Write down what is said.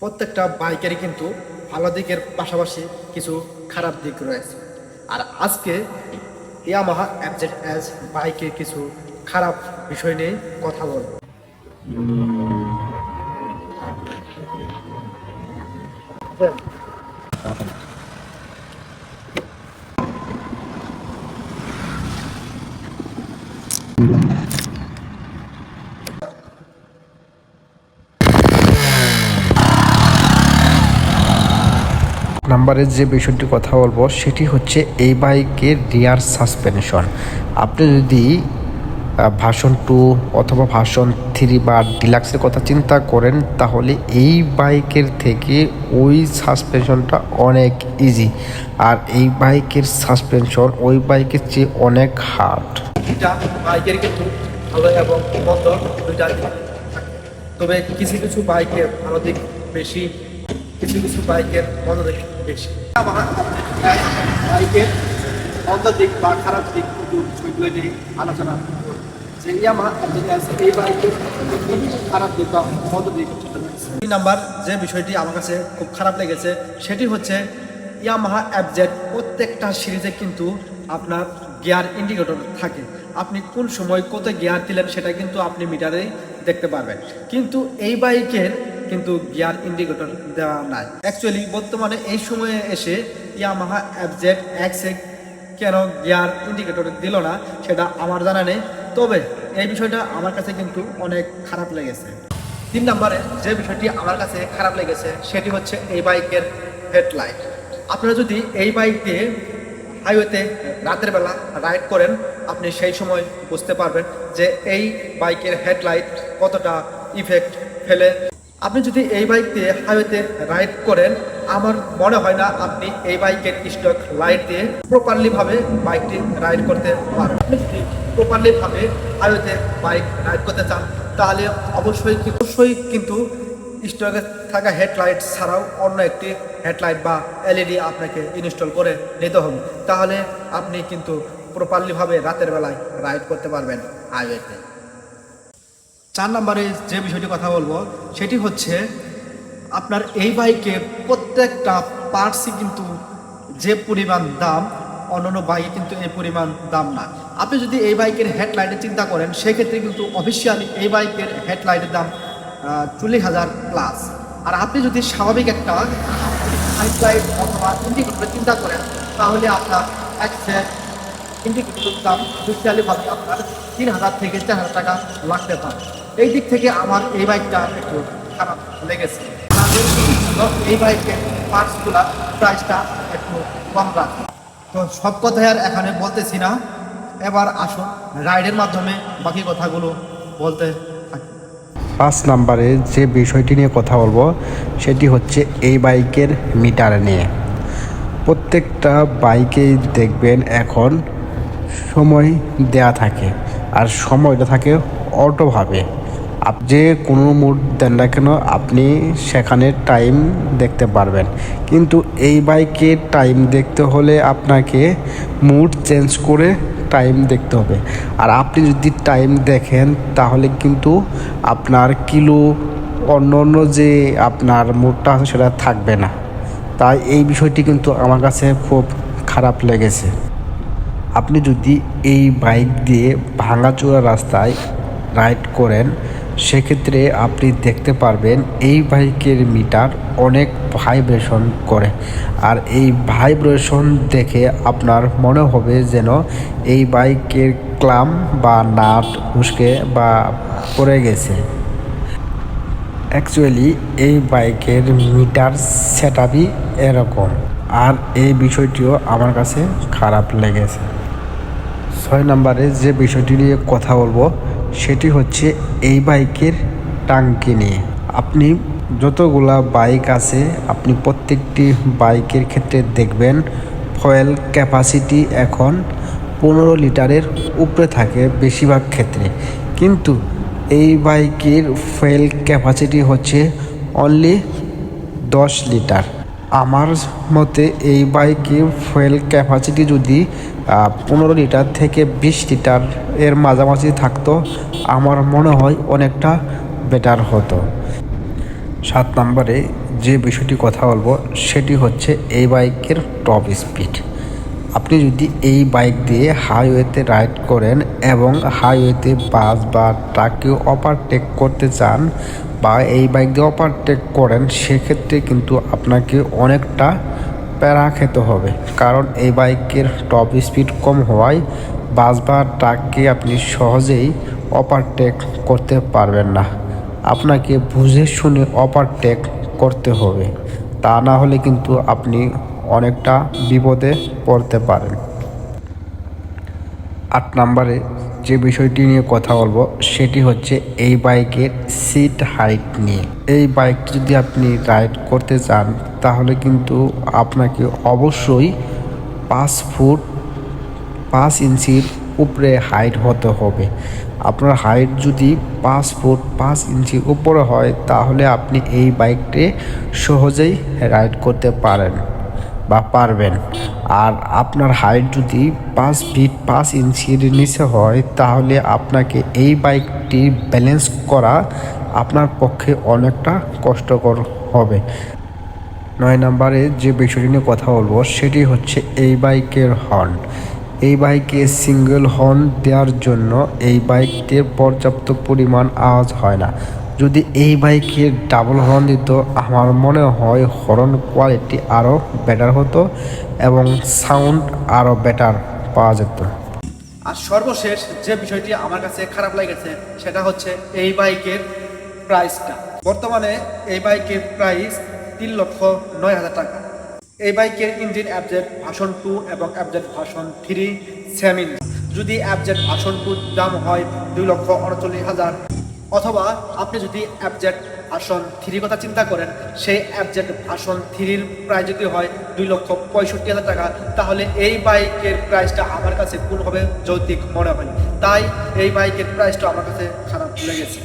প্রত্যেকটা বাইকেরই কিন্তু ভালো দিকের পাশাপাশি কিছু খারাপ দিক রয়েছে। আর আজকে ইয়ামাহা অ্যাপজেড অ্যাজ বাইকের কিছু খারাপ বিষয় নিয়ে কথা বলব। নাম্বারে যে বিষয়টি কথা বলব, সেটি হচ্ছে এই বাইকের রিয়ার সাসপেনশন আপনি যদি ভাষণ টু অথবা ভাষণ থ্রি বা ডিলাক্সের কথা চিন্তা করেন, তাহলে এই বাইকের থেকে ওই সাসপেনশনটা অনেক ইজি আর এই বাইকের সাসপেনশন ওই বাইকের চেয়ে অনেক হার্ড বাইকের কিন্তু ভালো এবং দুইটা তবে কিছু কিছু বাইকের ভালো দিক বেশি, কিছু কিছু বাইকের মন্দ বেশি বাইকের মন্দ দিক বা খারাপ দিক সেগুলো নিয়ে আলোচনা দুই নাম্বার যে বিষয়টি আমার কাছে খুব খারাপ লেগেছে সেটি হচ্ছে ইয়ামাহা অ্যাবজেট প্রত্যেকটা সিরিজে কিন্তু আপনার গিয়ার ইন্ডিকেটর থাকে। আপনি কোন সময় কত গিয়ার দিলেন সেটা কিন্তু আপনি মিটারেই দেখতে পারবেন। কিন্তু এই বাইকের কিন্তু গিয়ার ইন্ডিকেটর দেওয়া নাই। অ্যাকচুয়ালি বর্তমানে এই সময়ে এসে ইয়ামাহা অ্যাবজেট এক্সে কেন গিয়ার ইন্ডিকেটর দিল না, সেটা আমার জানা নেই। তবে এই বিষয়টা আমার কাছে কিন্তু অনেক খারাপ লেগেছে। তিন নম্বরে যে বিষয়টি আমার কাছে খারাপ লেগেছে, সেটি হচ্ছে এই বাইকের হেডলাইট। আপনারা যদি এই বাইক দিয়ে হাইওয়েতে রাতের বেলা রাইড করেন, আপনি সেই সময় বুঝতে পারবেন যে এই বাইকের হেডলাইট কতটা ইফেক্ট ফেলে। আপনি যদি এই বাইক দিয়ে হাইওয়েতে রাইড করেন, আমার মনে হয় না আপনি এই বাইকের স্টক লাইট দিয়ে প্রপারলি ভাবে বাইকটি রাইড করতে পারবেন। আপনি যদি প্রপারলি ভাবে হাইওয়েতে বাইক রাইড করতে চান, তাহলে অবশ্যই অবশ্যই কিন্তু স্টকে থাকা হেডলাইট ছাড়াও অন্য একটি হেডলাইট বা এলইডি আপনাকে ইনস্টল করে নিতে হবে। তাহলে আপনি কিন্তু প্রপারলিভাবে রাতের বেলায় রাইড করতে পারবেন হাইওয়েতে চার নম্বরে যে বিষয়টি কথা বলব, সেটি হচ্ছে আপনার এই বাইকে প্রত্যেকটা পার্টসই কিন্তু যে পরিমাণ দাম, অন্যান্য বাইকে কিন্তু এই পরিমাণ দাম না। আপনি যদি এই বাইকের হেডলাইটের চিন্তা করেন, সেক্ষেত্রে কিন্তু অফিসিয়ালি এই বাইকের হেডলাইটের দাম চল্লিশ হাজার প্লাস আর আপনি যদি স্বাভাবিক একটা হেডলাইট অথবা ইন্ডিকেটর চিন্তা করেন, তাহলে আপনার একজ্যাক্ট ইন্ডিকেটরের দাম অফিসিয়ালিভাবে আপনার তিন হাজার থেকে চার হাজার টাকা লাগতে পারে। এই দিক থেকে আমার এই বাইকটা একটু খারাপ লেগেছে। এই বাইকের পার্টসগুলা প্রাইসটা একটু কম রাখে। তো সব কথাই আর এখানে বলতেছি না। এবার আসুন রাইডের মাধ্যমে বাকি কথাগুলো বলতে পাঁচ নাম্বারে যে বিষয়টি নিয়ে কথা বলব, সেটি হচ্ছে এই বাইকের মিটার নিয়ে। প্রত্যেকটা বাইকেই দেখবেন এখন সময় দেয়া থাকে, আর সময়টা থাকে অটোভাবে। আপ যে কোনো মুড দেন না কেন আপনি সেখানে টাইম দেখতে পারবেন। কিন্তু এই বাইকে টাইম দেখতে হলে আপনাকে মুড চেঞ্জ করে টাইম দেখতে হবে। আর আপনি যদি টাইম দেখেন, তাহলে কিন্তু আপনার কিলো অন্য অন্য যে আপনার মুডটা আছে সেটা থাকবে না। তাই এই বিষয়টি কিন্তু আমার কাছে খুব খারাপ লেগেছে। আপনি যদি এই বাইক দিয়ে ভাঙাচোরা রাস্তায় রাইড করেন সেক্ষেত্রে আপনি দেখতে পারবেন এই বাইকের মিটার অনেক ভাইব্রেশন করে। আর এই ভাইব্রেশন দেখে আপনার মনে হবে যেন এই বাইকের ক্লাম বা নাট উস্কে বা পড়ে গেছে। অ্যাকচুয়ালি এই বাইকের মিটার সেট এরকম। আর এই বিষয়টিও আমার কাছে খারাপ লেগেছে। ছয় নম্বরে যে বিষয়টি নিয়ে কথা বলব সেটি হচ্ছে এই বাইকের টাঙ্কি নিয়ে। আপনি যতগুলা বাইক আছে, আপনি প্রত্যেকটি বাইকের ক্ষেত্রে দেখবেন ফয়েল ক্যাপাসিটি এখন পনেরো লিটারের উপরে থাকে বেশিরভাগ ক্ষেত্রে। কিন্তু এই বাইকের ফয়েল ক্যাপাসিটি হচ্ছে অনলি দশ লিটার। আমার মতে এই বাইকে ফুয়েল ক্যাপাসিটি যদি পনেরো লিটার থেকে বিশ লিটার এর মাঝামাঝি থাকতো, আমার মনে হয় অনেকটা বেটার হতো। সাত নম্বরে যে বিষয়টি কথা বলব, সেটি হচ্ছে এই বাইকের টপ স্পিড আপনি যদি এই বাইক দিয়ে হাইওয়েতে রাইড করেন এবং হাইওয়েতে বাস বা ট্রাকে ওভারটেক করতে চান বা এই বাইক দিয়ে ওভারটেক করেন, সেক্ষেত্রে কিন্তু আপনাকে অনেকটা প্যারা খেতে হবে। কারণ এই বাইকের টপ স্পিড কম হওয়ায় বাস বা ট্রাককে আপনি সহজেই ওভারটেক করতে পারবেন না। আপনাকে বুঝে শুনে ওভারটেক করতে হবে। তা না হলে কিন্তু আপনি অনেকটা বিপদে পড়তে পারেন আট নম্বরে যে বিষয়টি নিয়ে কথা বলব, সেটি হচ্ছে এই বাইকের সিট হাইট নিয়ে। এই বাইকটি যদি আপনি রাইড করতে চান, তাহলে কিন্তু আপনাকে অবশ্যই পাঁচ ফুট পাঁচ ইঞ্চির উপরে হাইট হতে হবে। আপনার হাইট যদি পাঁচ ফুট পাঁচ ইঞ্চির উপরে হয়, তাহলে আপনি এই বাইকটি সহজেই রাইড করতে পারেন। বা পারবেন। আর আপনার হাইট যদি পাঁচ ফিট পাঁচ ইঞ্চির নিচে হয়, তাহলে আপনাকে এই বাইকটি ব্যালেন্স করা আপনার পক্ষে অনেকটা কষ্টকর হবে। নয় নম্বরে যে বিষয়টি নিয়ে কথা বলব, সেটি হচ্ছে এই বাইকের হর্ন এই বাইকে সিঙ্গেল হর্ন দেওয়ার জন্য এই বাইকটির পর্যাপ্ত পরিমাণ আওয়াজ হয় না। যদি এই বাইকের ডাবল হর্ন দিত, আমার মনে হয় হর্ন কোয়ালিটি আরও বেটার হতো এবং সাউন্ড আরও বেটার পাওয়া যেত। আর সর্বশেষ যে বিষয়টি আমার কাছে খারাপ লেগেছে, সেটা হচ্ছে এই বাইকের প্রাইসটা বর্তমানে এই বাইকের প্রাইস তিন লক্ষ নয় হাজার টাকা। এই বাইকের ইঞ্জিন অ্যাবজেট ভাষণ টু এবং অ্যাবজেট ভাষণ থ্রি সেম ইঞ্জিন যদি অ্যাবজেট ভাষণ টুর দাম হয় দুই লক্ষ উনচল্লিশ হাজার অথবা আপনি যদি অ্যাবজেক্ট আসন থ্রির কথা চিন্তা করেন, সেই অ্যাবজেক্ট আসন থ্রির প্রাইস যদি হয় দুই লক্ষ পঁয়ষট্টি হাজার টাকা, তাহলে এই বাইকের প্রাইসটা আমার কাছে কোনোভাবে যৌতিক মনে হয়। তাই এই বাইকের প্রাইসটা আমার কাছে খারাপ লেগেছে